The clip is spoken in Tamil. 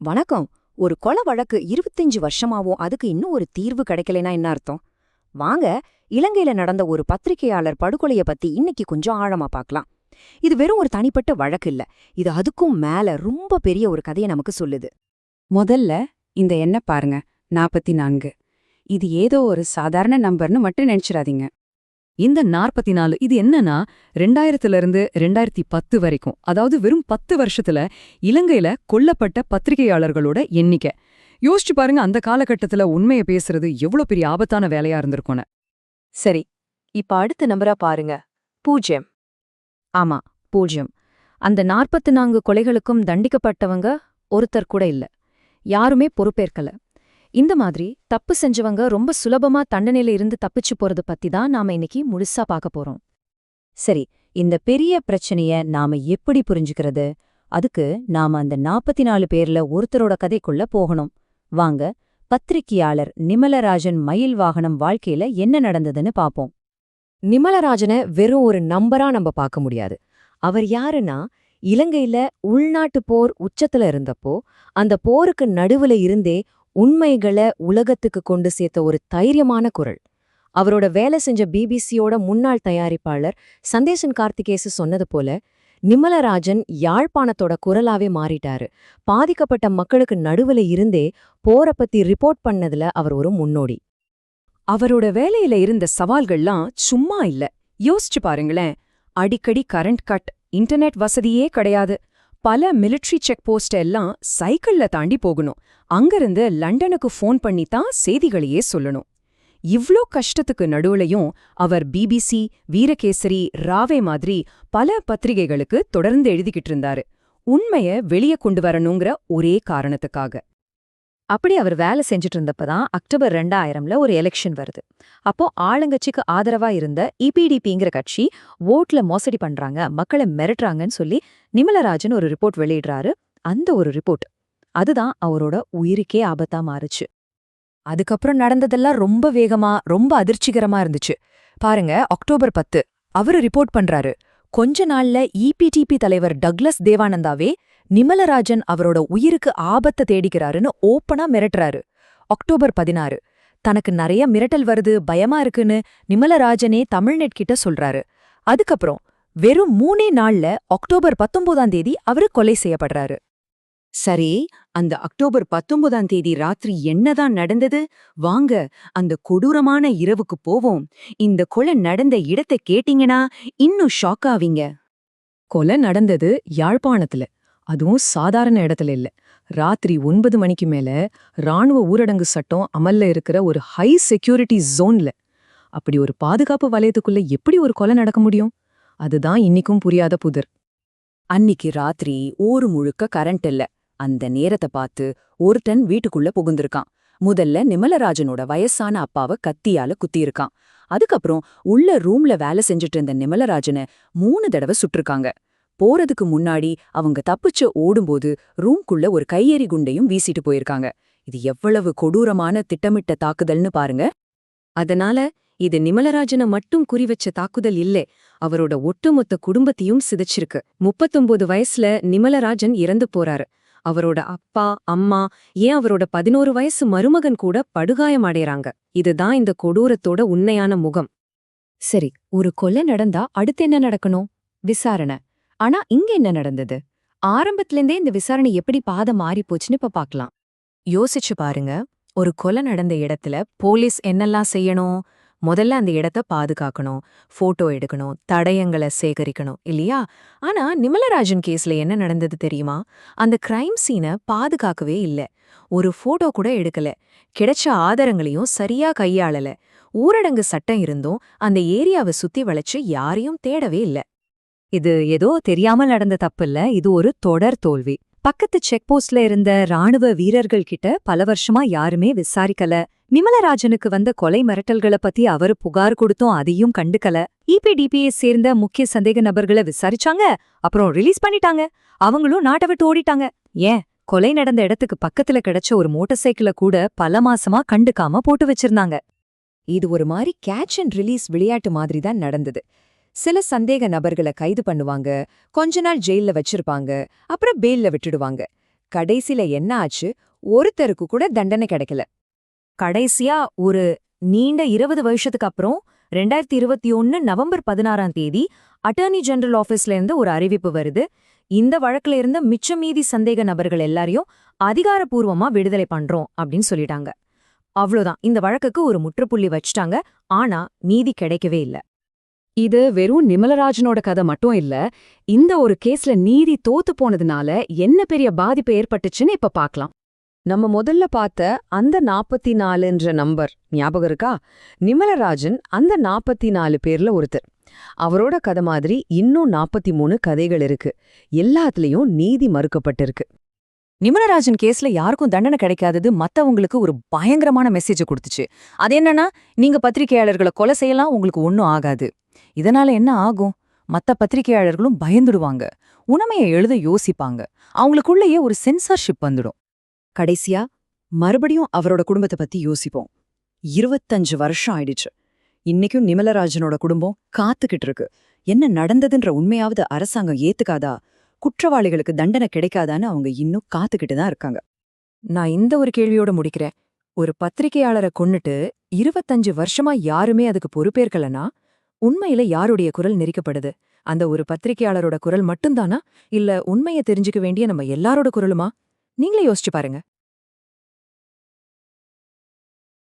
வணக்கம். ஒரு கொலை வழக்கு இருபத்தஞ்சு வருஷமாவும் அதுக்கு இன்னும் ஒரு தீர்வு கிடைக்கலைனா என்ன அர்த்தம்? வாங்க இலங்கையில நடந்த ஒரு பத்திரிகையாளர் படுகொலைய பத்தி இன்னைக்கு கொஞ்சம் ஆழமா பார்க்கலாம். இது வெறும் ஒரு தனிப்பட்ட வழக்கு இல்ல. இது அதுக்கும் மேல ரொம்ப பெரிய ஒரு கதையை நமக்கு சொல்லுது. முதல்ல இந்த எண்ணெய் பாருங்க. நாற்பத்தி நான்கு. இது ஏதோ ஒரு சாதாரண நம்பர்னு மட்டும் நினைச்சிடாதீங்க. இந்த நாற்பத்தி நாலு இது என்னன்னா ரெண்டாயிரத்துல இருந்து ரெண்டாயிரத்தி பத்து வரைக்கும் அதாவது வெறும் பத்து வருஷத்துல இலங்கையில கொல்லப்பட்ட பத்திரிகையாளர்களோட எண்ணிக்கை. யோசிச்சு பாருங்க அந்த காலகட்டத்துல உண்மையை பேசுறது எவ்வளோ பெரிய ஆபத்தான வேலையா இருந்திருக்கும்னு. சரி இப்ப அடுத்த நம்பரா பாருங்க. பூஜ்யம். ஆமா பூஜ்யம். அந்த நாற்பத்து நான்கு கொலைகளுக்கும் தண்டிக்கப்பட்டவங்க ஒருத்தர் கூட இல்ல. யாருமே பொறுப்பேற்கல. இந்த மாதிரி தப்பு செஞ்சவங்க ரொம்ப சுலபமா தண்டனையில இருந்து தப்பிச்சு போறது பத்தி தான் நாம இன்னைக்கு முழுசா பார்க்க போறோம். சரி இந்த பெரிய பிரச்சனைய நாம எப்படி புரிஞ்சுக்கிறது? அதுக்கு நாம அந்த நாற்பத்தி நாலு பேர்ல ஒருத்தரோட கதைக்குள்ள போகணும். வாங்க பத்திரிகையாளர் நிமலராஜன் மயில் வாகனம் வாழ்க்கையில என்ன நடந்ததுன்னு பாப்போம். நிமலராஜனை வெறும் ஒரு நம்பரா நம்ம பார்க்க முடியாது. அவர் யாருன்னா இலங்கையில உள்நாட்டு போர் உச்சத்துல இருந்தப்போ அந்த போருக்கு நடுவுல இருந்தே உண்மைகளை உலகத்துக்கு கொண்டு சேர்த்த ஒரு தைரியமான குரல். அவரோட வேலை செஞ்ச பிபிசியோட முன்னாள் தயாரிப்பாளர் சந்தேசன் கார்த்திகேசு சொன்னது போல நிமலராஜன் யாழ்ப்பாணத்தோட குரலாவே மாறிட்டாரு. பாதிக்கப்பட்ட மக்களுக்கு நடுவுல இருந்தே போற பத்தி ரிப்போர்ட் பண்ணதுல அவர் ஒரு முன்னோடி. அவரோட வேலையில இருந்த சவால்கள்லாம் சும்மா இல்ல. யோசிச்சு பாருங்களேன். அடிக்கடி கரண்ட் கட் இன்டர்நெட் வசதியே கிடையாது. பல மிலிட்ரி செக் போஸ்ட் எல்லாம் சைக்கிள்ல தாண்டி போகணும். அங்கிருந்து லண்டனுக்கு ஃபோன் பண்ணி தான் செய்திகளையே சொல்லணும். இவ்ளோ கஷ்டத்துக்கு நடுவுலயும் அவர் பிபிசி வீரகேசரி ராவே மாதிரி பல பத்திரிகைகளுக்கு தொடர்ந்து எழுதிக்கிட்டு இருந்தாரு. உண்மைய வெளிய கொண்டு வரணுங்கிற ஒரே காரணத்துக்காக. அப்படி அவர் வேலை செஞ்சுட்டு இருந்தப்பதான் அக்டோபர் ரெண்டாயிரம்ல ஒரு எலெக்ஷன் வருது. அப்போ ஆளுங்கட்சிக்கு ஆதரவா இருந்த இபிடிபிங்கிற கட்சி ஓட்ல மோசடி பண்றாங்க மக்களை மிரட்டுறாங்கன்னு சொல்லி நிமலராஜன் ஒரு ரிப்போர்ட் வெளியிடுறாரு. அந்த ஒரு ரிப்போர்ட் அதுதான் அவரோட உயிருக்கே ஆபத்தா மாறுச்சு. அதுக்கப்புறம் நடந்ததெல்லாம் ரொம்ப வேகமா ரொம்ப அதிர்ச்சிகரமா இருந்துச்சு. பாருங்க அக்டோபர் பத்து அவரு ரிப்போர்ட் பண்றாரு. கொஞ்ச நாள்ல இபிடிபி தலைவர் டக்ளஸ் தேவானந்தாவே நிமலராஜன் அவரோட உயிருக்கு ஆபத்த தேடிக்கிறாருன்னு ஓப்பனா மிரட்டுறாரு. அக்டோபர் பதினாறு. தனக்கு நிறைய மிரட்டல் வருது பயமா இருக்குன்னு நிமலராஜனே தமிழ்நெட் கிட்ட சொல்றாரு. அதுக்கப்புறம் வெறும் மூணே நாள்ல அக்டோபர் பத்தொன்பதாம் தேதி அவரு கொலை செய்யப்படுறாரு. சரி அந்த அக்டோபர் பத்தொன்பதாம் தேதி ராத்திரி என்னதான் நடந்தது? வாங்க அந்த கொடூரமான இரவுக்கு போவோம். இந்த கொலை நடந்த இடத்தை கேட்டீங்கன்னா இன்னும் ஷாக் ஆவீங்க. கொலை நடந்தது யாழ்ப்பாணத்துல. அதுவும் சாதாரண இடத்துல இல்ல. ராத்திரி ஒன்பது மணிக்கு மேல ராணுவ ஊரடங்கு சட்டம் அமல்ல இருக்கிற ஒரு ஹை செக்யூரிட்டி ஜோன்ல அப்படி ஒரு பாதுகாப்பு வலயத்துக்குள்ள எப்படி ஒரு கொலை நடக்க முடியும்? அதுதான் இன்னிக்கும் புரியாத புதிர். அன்னிக்கு ராத்திரி ஊரு முழுக்க கரண்ட் இல்ல. அந்த நேரத்தை பார்த்து ஒருத்தன் வீட்டுக்குள்ள புகுந்திருக்கான். முதல்ல நிமலராஜனோட வயசான அப்பாவ கத்தியால குத்தியிருக்கான். அதுக்கப்புறம் உள்ள ரூம்ல வேலை செஞ்சுட்டு இருந்த நிமலராஜனை மூணு தடவை சுட்டிருக்காங்க. போறதுக்கு முன்னாடி அவங்க தப்பிச்சு ஓடும்போது ரூம்குள்ள ஒரு கையெறி குண்டையும் வீசிட்டு போயிருக்காங்க. இது எவ்வளவு கொடூரமான திட்டமிட்ட தாக்குதல்னு பாருங்க. அதனால இது நிமலராஜனை மட்டும் குறிவச்ச தாக்குதல் இல்லே அவரோட ஒட்டுமொத்த குடும்பத்தையும் சிதைச்சிருக்கு. முப்பத்தொன்பது வயசுல நிமலராஜன் இறந்து போறாரு. அவரோட அப்பா அம்மா ஏன் அவரோட பதினோரு வயசு மருமகன் கூட படுகாயம் அடையறாங்க இதுதான் இந்த கொடூரத்தோட உண்மையான முகம். சரி ஒரு கொலை நடந்தா அடுத்து என்ன நடக்கணும்? விசாரணை. ஆனா இங்க என்ன நடந்தது? ஆரம்பத்திலேந்தே இந்த விசாரணை எப்படி பாதை மாறி போச்சுன்னு இப்ப பாக்கலாம். யோசிச்சு பாருங்க ஒரு கொலை நடந்த இடத்துல போலீஸ் என்னெல்லாம் செய்யணும்? முதல்ல அந்த இடத்த பாதுகாக்கணும் ஃபோட்டோ எடுக்கணும் தடயங்களை சேகரிக்கணும் இல்லையா? ஆனா நிமலராஜன் கேஸ்ல என்ன நடந்தது தெரியுமா? அந்த கிரைம் சீனை பாதுகாக்கவே இல்ல. ஒரு ஃபோட்டோ கூட எடுக்கல. கிடைச்ச ஆதாரங்களையும் சரியா கையாளல. ஊரடங்கு சட்டம் இருந்தும் அந்த ஏரியாவை சுத்தி வளைச்சு யாரையும் தேடவே இல்ல. இது ஏதோ தெரியாமல் நடந்த தப்பில்ல இது ஒரு தொடர் தோல்வி. பக்கத்து செக் போஸ்ட்ல இருந்த ராணுவ வீரர்கள் கிட்ட பல வருஷமா யாருமே விசாரிக்கல. நிமலராஜனுக்கு வந்த கொலை மிரட்டல்களை பத்தி அவரு புகார் கொடுத்தும் அதையும் கண்டுக்கல. இபிடிபிஎஸ் சேர்ந்த முக்கிய சந்தேக நபர்களை விசாரிச்சாங்க. அப்புறம் ரிலீஸ் பண்ணிட்டாங்க. அவங்களும் நாட்டை விட்டு ஓடிட்டாங்க. ஏன்? கொலை நடந்த இடத்துக்கு பக்கத்துல கிடைச்ச ஒரு மோட்டார் சைக்கிள கூட பல மாசமா கண்டுக்காம போட்டு வச்சிருந்தாங்க. இது ஒரு மாதிரி கேட்ச் அண்ட் ரிலீஸ் விளையாட்டு மாதிரி தான் நடந்தது. சில சந்தேக நபர்களை கைது பண்ணுவாங்க கொஞ்ச நாள் ஜெயில்ல வச்சிருப்பாங்க அப்புறம் பெயில்ல விட்டுடுவாங்க. கடைசில என்ன ஆச்சு? ஒருத்தருக்கு கூட தண்டனை கிடைக்கல. கடைசியா ஒரு நீண்ட இருபது வருஷத்துக்கு அப்புறம் ரெண்டாயிரத்தி இருபத்தி ஒன்னு நவம்பர் பதினாறாம் தேதி அட்டர்னி ஜெனரல் ஆபீஸ்ல இருந்து ஒரு அறிவிப்பு வருது. இந்த வழக்குல இருந்த மிச்ச மீதி சந்தேக நபர்கள் எல்லாரையும் அதிகாரப்பூர்வமா விடுதலை பண்றோம் அப்படின்னு சொல்லிட்டாங்க. அவ்வளோதான் இந்த வழக்குக்கு ஒரு முற்றுப்புள்ளி வச்சிட்டாங்க. ஆனா நீதி கிடைக்கவே இல்ல. இது வெறும் நிமலராஜனோட கதை மட்டும் இல்ல இந்த ஒரு கேஸ்ல நீதி தோத்து போனதுனால என்ன பெரிய பாதிப்பு ஏற்பட்டுச்சுன்னு இப்ப பார்க்கலாம் நம்ம முதல்ல பார்த்த அந்த நாற்பத்தி நாலுன்ற நம்பர் ஞாபகம் இருக்கா? நிமலராஜன் அந்த நாற்பத்தி நாலு பேர்ல ஒருத்தர். அவரோட கதை மாதிரி இன்னும் நாற்பத்தி மூணு கதைகள் இருக்கு. எல்லாத்துலயும் நீதி மறுக்கப்பட்டிருக்கு. நிமலராஜன் கேஸ்ல யாருக்கும் தண்டனை கிடைக்காதது மத்தவங்களுக்கு ஒரு பயங்கரமான மெசேஜ் கொடுத்துச்சு. அது என்னன்னா நீங்க பத்திரிகையாளர்களை கொலை செய்யலாம் உங்களுக்கு ஒன்னும் ஆகாது. இதனால என்ன ஆகும்? மத்த பத்திரிகையாளர்களும் பயந்துடுவாங்க. உணமையை எழுத யோசிப்பாங்க. அவங்களுக்குள்ளேயே ஒரு சென்சார்ஷிப் வந்துடும். கடைசியா மறுபடியும் அவரோட குடும்பத்தை பத்தி யோசிப்போம். இருபத்தஞ்சு வருஷம் ஆயிடுச்சு. இன்னைக்கும் நிமலராஜனோட குடும்பம் காத்துக்கிட்டு இருக்கு. என்ன நடந்ததுன்ற உண்மையாவது அரசாங்கம் ஏத்துக்காதா? குற்றவாளிகளுக்கு தண்டனை கிடைக்காதான்னு அவங்க இன்னும் காத்துக்கிட்டு தான் இருக்காங்க. நான் இந்த ஒரு கேள்வியோட முடிக்கிறேன். ஒரு பத்திரிகையாளரை கொன்னுட்டு இருபத்தஞ்சு வருஷமா யாருமே அதுக்கு பொறுப்பேற்கலனா உண்மையில யாருடைய குரல் நெரிக்கப்படுது? அந்த ஒரு பத்திரிகையாளரோட குரல் மட்டும்தானா? இல்ல உண்மையை தெரிஞ்சுக்க வேண்டிய நம்ம எல்லாரோட குரலுமா? நீங்களே யோசிச்சு பாருங்க.